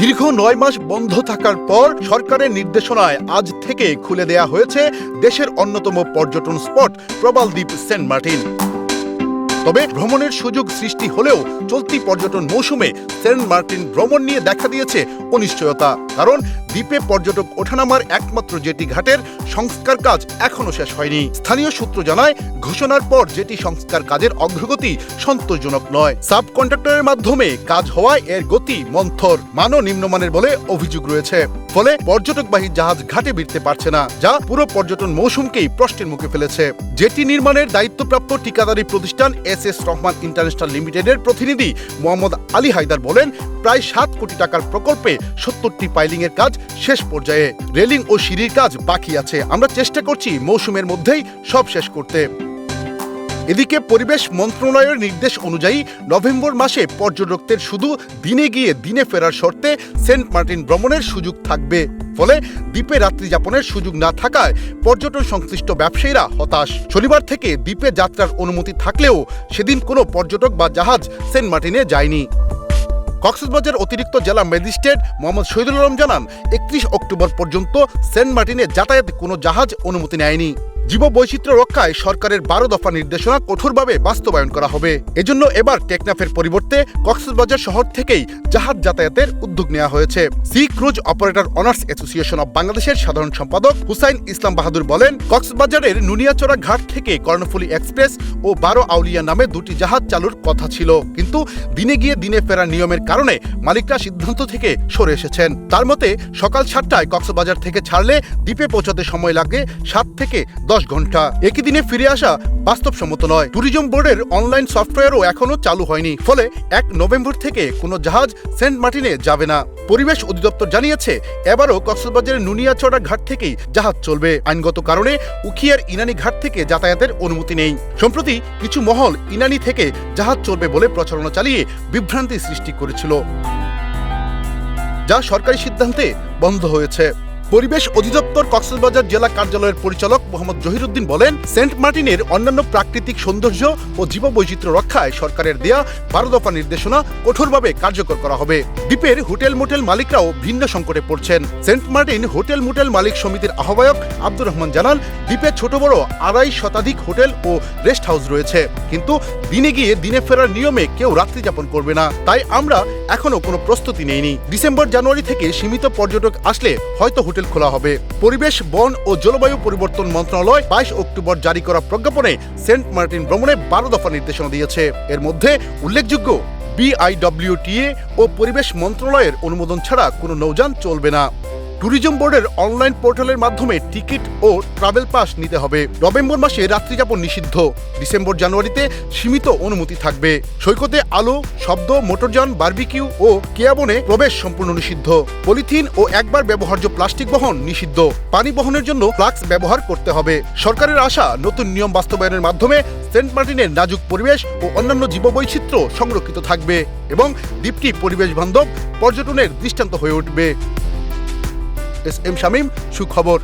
দীর্ঘ নয় মাস বন্ধ থাকার পর সরকারের নির্দেশনায় আজ থেকে খুলে দেয়া হয়েছে দেশের অন্যতম পর্যটন স্পট প্রবালদ্বীপ সেন্ট মার্টিন। তবে ভ্রমণের সুযোগ সৃষ্টি হলেও চলতি পর্যটন মৌসুমে সেন্ট মার্টিন ভ্রমণ নিয়ে দেখা দিয়েছে অনিশ্চয়তা। কারণ দ্বীপে পর্যটক ওঠানামার একমাত্র জেটি ঘাটের সংস্কার কাজ এখনও শেষ হয়নি। স্থানীয় সূত্র জানায়, ঘোষণার পর জেটি সংস্কার কাজের অগ্রগতি সন্তোষজনক নয়। সাব কন্ট্রাক্টরের মাধ্যমে কাজ হওয়ায় এর গতি মন্থর, মানও নিম্নমানের বলে অভিযোগ রয়েছে। ফলে পর্যটকবাহী জাহাজ ঘাটে ভিড়তে পারছে না, যা পুরো পর্যটন মৌসুমকেই প্রশ্নের মুখে ফেলেছে। জেটি নির্মাণের দায়িত্বপ্রাপ্ত ঠিকাদারি প্রতিষ্ঠান এস এস রহমান ইন্টারন্যাশনাল লিমিটেডের প্রতিনিধি মোহাম্মদ আলী হায়দার বলেন, প্রায় সাত কোটি টাকার প্রকল্পে সত্তরটি পাইলিং এর কাজ শেষ পর্যায়ে। রেলিং ও সিঁড়ির কাজ বাকি আছে। আমরা চেষ্টা করছি মৌসুমের মধ্যেই সব শেষ করতে। এদিকে পরিবেশ মন্ত্রণালয়ের নির্দেশ অনুযায়ী নভেম্বর মাসে পর্যটকদের শুধু দিনে গিয়ে দিনে ফেরার শর্তে সেন্ট মার্টিন ভ্রমণের সুযোগ থাকবে। ফলে দ্বীপে রাত্রি যাপনের সুযোগ না থাকায় পর্যটন সংশ্লিষ্ট ব্যবসায়ীরা হতাশ। শনিবার থেকে দ্বীপে যাত্রার অনুমতি থাকলেও সেদিন কোনো পর্যটক বা জাহাজ সেন্ট মার্টিনে যায়নি। কক্সবাজার অতিরিক্ত জেলা ম্যাজিস্ট্রেট মোহাম্মদ শহীদুল আলম জানান, একত্রিশ অক্টোবর পর্যন্ত সেন্ট মার্টিনে যাতায়াত কোনো জাহাজ অনুমতি নেয়নি। জীব বৈচিত্র্য রক্ষায় সরকারের বারো দফা নির্দেশনা কঠোরভাবে বাস্তবায়ন করা হবে। এজন্য এবার টেকনাফের পরিবর্তে কক্সবাজার শহর থেকেই জাহাজ যাতায়াতের উদ্যোগ নেওয়া হয়েছে। Sea cruise operator owners association of বাংলাদেশের সাধারণ সম্পাদক হুসাইন ইসলাম বাহাদুর বলেন, কক্সবাজারের নুনিয়াচড়া ঘাট থেকে কর্ণফুলী এক্সপ্রেস ও বারো আউলিয়া নামে দুটি জাহাজ চালুর কথা ছিল। কিন্তু দিনে গিয়ে দিনে ফেরার নিয়মের কারণে মালিকরা সিদ্ধান্ত থেকে সরে এসেছেন। তার মতে, সকাল সাতটায় কক্সবাজার থেকে ছাড়লে দ্বীপে পৌঁছাতে সময় লাগে সাত থেকে দশ ঘণ্টা। একই দিনে ফিরে আসা বাস্তবসম্মত নয়। ট্যুরিজম বোর্ডের অনলাইন সফটওয়্যারও এখনও চালু হয়নি। ফলে এক নভেম্বর থেকে কোনো জাহাজ সেন্ট মার্টিনে যাবে না। পরিবেশ অধিদপ্তর জানিয়েছে, এবারও কক্সবাজারের নুনিয়াচড়া ঘাট থেকেই জাহাজ চলবে। আইনগত কারণে উখিয়ার ইনানি ঘাট থেকে যাতায়াতের অনুমতি নেই। সম্প্রতি কিছু মহল ইনানি থেকে জাহাজ চলবে বলে প্রচারণা চালিয়ে বিভ্রান্তি সৃষ্টি করেছিল। যা সরকারি সিদ্ধান্তে বন্ধ হয়েছে। পরিবেশ অধিদপ্তর কক্সবাজার জেলা কার্যালয়ের পরিচালক মোহাম্মদ জহিরুদ্দিন বলেন, সেন্ট মার্টিনের অন্যান্য প্রাকৃতিক সৌন্দর্য ও জীববৈচিত্র্য রক্ষায় সরকারের দেয়া বারো দফা নির্দেশনা কঠোরভাবে কার্যকর করা হবে। দ্বীপের হোটেল মোটেল মালিকরাও ভিন্ন সংকটে পড়ছেন। সেন্ট মার্টিন হোটেল মোটেল মালিক সমিতির আহ্বায়ক আব্দুর রহমান জানান, দ্বীপে ছোট বড় আড়াই শতাধিক হোটেল ও রেস্ট হাউস রয়েছে। কিন্তু দিনে গিয়ে দিনে ফেরার নিয়মে কেউ রাত্রি যাপন করবে না। তাই আমরা এখনও কোনো প্রস্তুতি নেইনি। ডিসেম্বর জানুয়ারি থেকে সীমিত পর্যটক আসলে হয়তো হোটেল খোলা হবে। পরিবেশ, বন ও জলবায়ু পরিবর্তন মন্ত্রণালয় বাইশ অক্টোবর জারি করা প্রজ্ঞাপনে সেন্ট মার্টিন ভ্রমণে বারো দফা নির্দেশনা দিয়েছে। এর মধ্যে উল্লেখযোগ্য, বিআইডব্লিউটিএ ও পরিবেশ মন্ত্রণালয়ের অনুমোদন ছাড়া কোনো নৌযান চলবে না। ট্যুরিজম বোর্ডের অনলাইন পোর্টালের মাধ্যমে টিকিট ও ট্রাভেল পাস নিতে হবে। নভেম্বর মাসে রাত্রিযাপন নিষিদ্ধ। ডিসেম্বর জানুয়ারিতে সীমিত অনুমতি থাকবে। সৈকতে আলো, শব্দ, মোটরযান, বার্বিকিউ ও কেয়াবনে প্রবেশ সম্পূর্ণ নিষিদ্ধ। পলিথিন ও একবার ব্যবহার্য প্লাস্টিক বহন নিষিদ্ধ। পানি বহনের জন্য ফ্লাক্স ব্যবহার করতে হবে। সরকারের আশা নতুন নিয়ম বাস্তবায়নের মাধ্যমে সেন্ট মার্টিনের নাজুক পরিবেশ ও অন্যান্য জীববৈচিত্র্য সংরক্ষিত থাকবে এবং দ্বীপটি পরিবেশ বান্ধব পর্যটনের দৃষ্টান্ত হয়ে উঠবে। এস এম শামীম সুখবর।